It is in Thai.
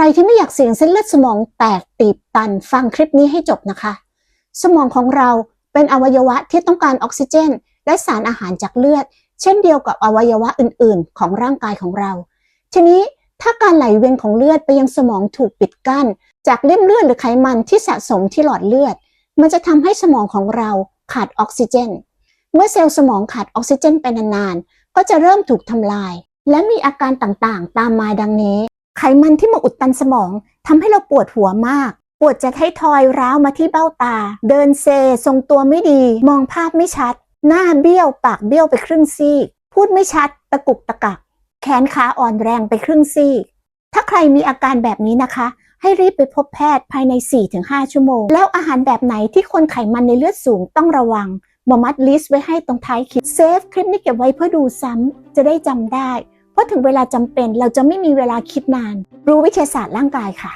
รที่ไม่อยากเสี่ยงเส้นเลือดสมองแตกตีบตันฟังคลิปนี้ให้จบนะคะ สมองของเราเป็นอวัยวะที่ต้องการออกซิเจน และสารอาหารจากเลือด เช่นเดียวกับอวัยวะอื่น ๆ ของร่างกายของเรา ทีนี้ถ้าการไหลเวียนของเลือดไปยังสมองถูกปิดกั้น จากเลือดเลือดหรือไขมันที่สะสมที่หลอดเลือด มันจะทำให้สมองของเราขาดออกซิเจน เมื่อเซลล์สมองขาดออกซิเจนไปนานๆก็จะเริ่มถูกทำลาย และมีอาการต่างๆ ตามมาดังนี้ ไขมันที่มาอุดตันสมองทำให้เราปวดหัวมาก ปวดจะให้ทอยร้าวมาที่เบ้าตา เดินเซ ทรงตัวไม่ดี มองภาพไม่ชัด หน้าเบี้ยว ปากเบี้ยวไปครึ่งซีกพูดไม่ชัด ตะกุกตะกัก แขนขาอ่อนแรงไปครึ่งซีกถ้าใครมีอาการแบบนี้นะคะ ให้รีบไปพบแพทย์ภายใน 4-5 ชั่วโมง แล้วอาหารแบบไหนที่คนไขมันในเลือดสูงต้องระวังหมอมัดลิสต์ไว้ให้ตรงท้ายคลิปเซฟคลิปนี้เก็บไว้เพื่อดูซ้ำจะได้จำได้ ราะถึงเวลาจำเป็นเราจะไม่มีเวลาคิดนาน รู้วิทยาศาสตร์ร่างกายค่ะ